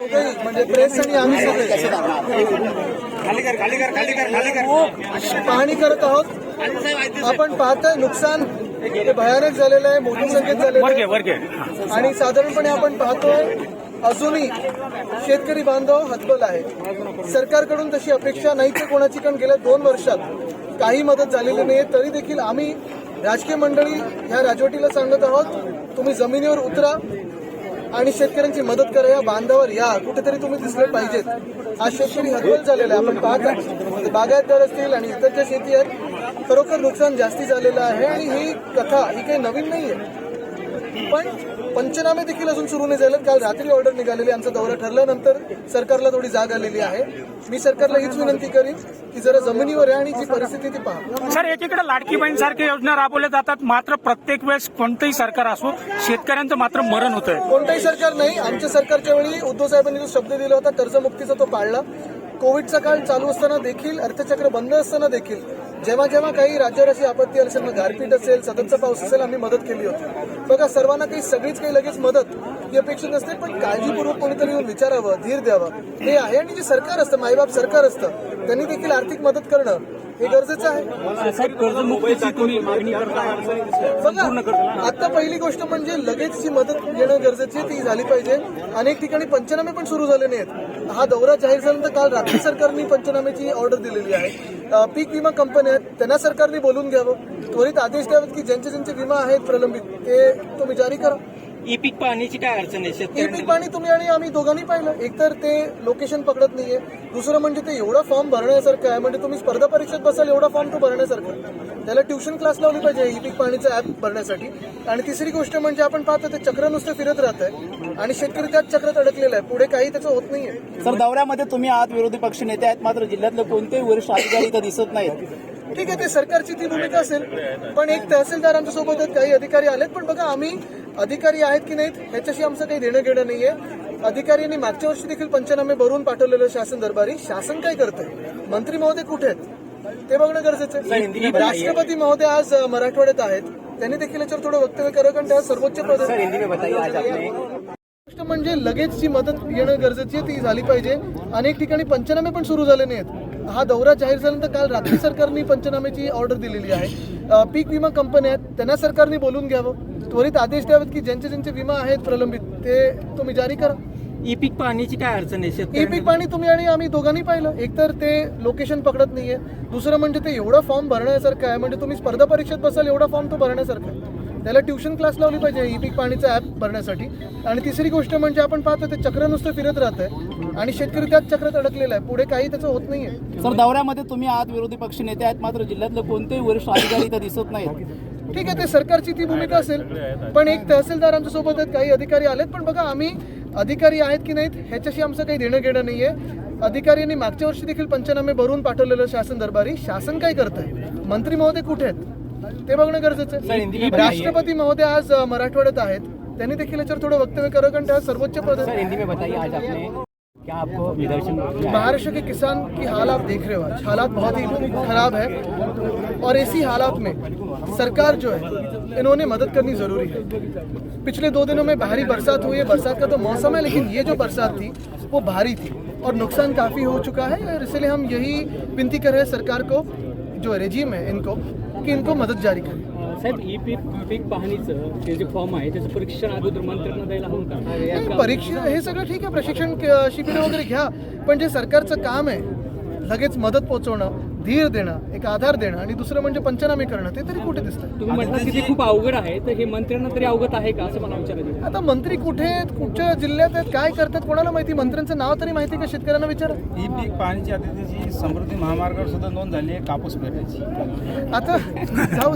म्हणजे प्रेस आणि आम्ही सगळे. खाली कर खाली कर खाली कर खाली कर पाहणी करत आहोत. आपण पाहतोय नुकसान हे भयानक झालेलं आहे मोठ्या संख्येत झालेलं आहे. आणि साधारणपणे आपण पाहतोय अजूनही शेतकरी बांधव हतबल आहे सरकारकडून तशी अपेक्षा नाही तर कोणाची कारण गेल्या दोन वर्षात काही मदत झालेली नाही तरी देखील आम्ही राजकीय मंडळी ह्या राजवटीला सांगत आहोत तुम्ही जमिनीवर उतरा. आणि शेतकऱ्यांची मदत करा. या बांधावर या. कुठेतरी तुम्ही दिसले पाहिजेत. आज शेतकरी हतबल झालेला आहे. आपण पाहता ते म्हणजे बागायतदार असतील आणि इतर ज्या शेती आहेत. खरोखर नुकसान जास्ती झालेलं आहे. आणि ही कथा ही काही नवीन नाही आहे पण पंचनामे देखील अजून सुरू नाही झाले काल रात्री ऑर्डर निघालेली आमचा दौरा ठरल्यानंतर सरकारला थोडी जाग आलेली आहे. मी सरकारला हीच विनंती करीन की जरा जमिनीवर आहे आणि जी परिस्थिती ती पहा. सर एकीकडे लाडकी बहीण सारख्या योजना राबवल्या जातात. मात्र प्रत्येक वेळेस कोणतंही सरकार असो शेतकऱ्यांचं मात्र मरण होत आहे कोणतंही सरकार नाही. आमच्या सरकारच्या वेळी उद्धव साहेबांनी जो शब्द दिला होता कर्जमुक्तीचा तो पाळला. कोविडचा काळ चालू असताना देखील अर्थचक्र बंद असताना देखील जेव्हा जेव्हा काही राज्यावर अशी आपत्ती आली असेल मग गारपीट असेल सततचा पाऊस असेल आम्ही मदत केली होती. बघा सर्वांना काही सगळीच काही लगेच मदत ही अपेक्षित नसते पण काळजीपूर्वक कोणीतरी येऊन विचारावं धीर द्यावं. हे आहे आणि जे सरकार असतं मायबाप सरकार असतं त्यांनी देखील आर्थिक मदत करणं हे गरजेचं आहे. बघा आता पहिली गोष्ट म्हणजे लगेच जी मदत येणं गरजेची ती झाली पाहिजे. अनेक ठिकाणी पंचनामे पण सुरू झाले नाहीत. हा दौरा जाहीर झाल्यानंतर काल राज्य सरकारने पंचनामेची ऑर्डर दिलेली आहे. पीक विमा कंपन्या आहेत. त्यांना सरकारने बोलून घ्यावं. त्वरित आदेश द्यावेत की ज्यांचे ज्यांचे विमा आहेत प्रलंबित ते तुम्ही जारी करा. ई पीक पाहण्याची काय अडचण आहे? ई शेतकऱ्यांना पीक पाणी तुम्ही आणि आम्ही दोघांनी पाहिलं. एकतर ते लोकेशन पकडत नाहीये. दुसरं म्हणजे ते एवढा फॉर्म भरण्यासारखं आहे. म्हणजे तुम्ही स्पर्धा परीक्षेत बसाल एवढा फॉर्म तो भरण्यासारखं. आहे. त्याला ट्युशन क्लास लावली पाहिजे ई पीक पाणीचं ऍप भरण्यासाठी. आणि तिसरी गोष्ट म्हणजे आपण पाहतो ते चक्र नुसतं फिरत राहत आहे आणि शेतकरी त्याच चक्रात अडकलेला आहे. पुढे काही त्याचं होत नाहीये. सर दौऱ्यामध्ये तुम्ही आहात विरोधी पक्ष नेते आहेत मात्र जिल्ह्यातले कोणतेही वरिष्ठ अधिकारी इथं दिसत नाहीत. ठीक आहे ते सरकारची ती भूमिका असेल. पण एक तहसीलदार आमच्यासोबत आहेत काही अधिकारी आलेत. पण बघा आम्ही अधिकारी आहेत की नाहीत ह्याच्याशी आमचं काही देणं घेणं नाहीये. अधिकाऱ्यांनी मागच्या वर्षी देखील पंचनामे भरून पाठवलेलं शासन दरबारी शासन काय करतंय? मंत्री महोदय कुठे आहेत? ते बघणं गरजेचं आहे. राष्ट्रपती महोदय आज मराठवाड्यात आहेत. त्यांनी देखील याच्यावर थोडं वक्तव्य करावं कारण त्या सर्वोच्च. गोष्ट म्हणजे लगेच जी मदत येणं गरजेची आहे ती झाली पाहिजे. अनेक ठिकाणी पंचनामे पण सुरू झाले नाहीत. हा दौरा जाहीर झाल्यानंतर काल रात्री सरकारने पंचनामेची ऑर्डर दिलेली आहे. पीक विमा कंपन्या आहेत त्यांना सरकारने बोलून घ्यावं. त्वरित आदेश द्यावेत की ज्यांचे ज्यांचे विमा आहेत प्रलंबित ते तुम्ही जारी करा. ई पीक पाहण्याची काय अडचण आहे? ई पीक पाणी तुम्ही आणि आम्ही दोघांनी पाहिलं. एकतर ते लोकेशन पकडत नाहीये. दुसरं म्हणजे ते एवढा फॉर्म भरण्यासारखं आहे. म्हणजे तुम्ही स्पर्धा परीक्षेत बसाल एवढा फॉर्म तो भरण्यासारखा आहे. त्याला ट्युशन क्लास लावली पाहिजे ई पीक पाणीचं ऍप भरण्यासाठी. आणि तिसरी गोष्ट म्हणजे आपण पाहतो ते चक्र नुसतं फिरत राहत आहे आणि शेतकरी त्याच चक्रात अडकलेला आहे. पुढे काही त्याचं होत नाहीये. सर दौऱ्यामध्ये तुम्ही आहात विरोधी पक्ष नेते आहेत. मात्र जिल्ह्यातले कोणतेही वरिष्ठ अधिकारी इथं दिसत नाहीत. ठीक आहे ते सरकारची ती भूमिका असेल. पण एक तहसीलदार आमच्यासोबत आहेत काही अधिकारी आलेत. पण बघा आम्ही अधिकारी आहेत की नाहीत ह्याच्याशी आमचं काही देणं घेणं नाहीये. अधिकाऱ्यांनी मागच्या वर्षी देखील पंचनामे भरून पाठवलेलं शासन दरबारी. शासन काय करतंय? मंत्री महोदय कुठे आहेत? ते बघणं गरजेचं आहे. राष्ट्रपती महोदय आज मराठवाड्यात आहेत. त्यांनी देखील याच्यावर थोडं वक्तव्य करावं कारण त्या सर्वोच्च पद आहेत. महाराष्ट्र के किसान की हाल आप देख रहे हो आज हालात बहुत ही खराब है। और इसी हालात में सरकार जो है, इन्होंने मदद करनी ज़रूरी है। पिछले दो दिनों में भारी बरसात हुई है। बरसात का तो मौसम है, लेकिन ये जो बरसात थी, वो भारी थी। और नुकसान काफ़ी हो चुका है और इसलिए हम यही विनती कर रहे हैं सरकार को, जो रेजिम है इनको, कि इनको मदद जारी करें। साहेब ई पीक पीक पाहणीचं ते जे फॉर्म आहे त्याचं परीक्षण अगोदर मंत्र्यांना द्यायला हवं का? परीक्षा हे सगळं ठीक आहे. प्रशिक्षण शिबिर वगैरे घ्या. पण जे सरकारचं काम आहे लगेच मदत पोहोचवणं धीर देणं एक आधार देणं आणि दुसरं म्हणजे पंचनामे करणं ते तरी कुठे दिसतं तुम्ही म्हटलं की ते खूप अवघड आहे तर हे मंत्र्यांना तरी अवगत आहे का असं मला विचारायचं आता मंत्री कुठे आहेत कुठच्या जिल्ह्यात आहेत काय करतात कोणाला माहिती मंत्र्यांचं नाव तरी माहिती का शेतकऱ्यांना विचारा. ही पीक पाहणीची आदितीची समृद्धी महामार्गावर सुद्धा नोंद झाली आहे कापूस पेरायची आता जाऊ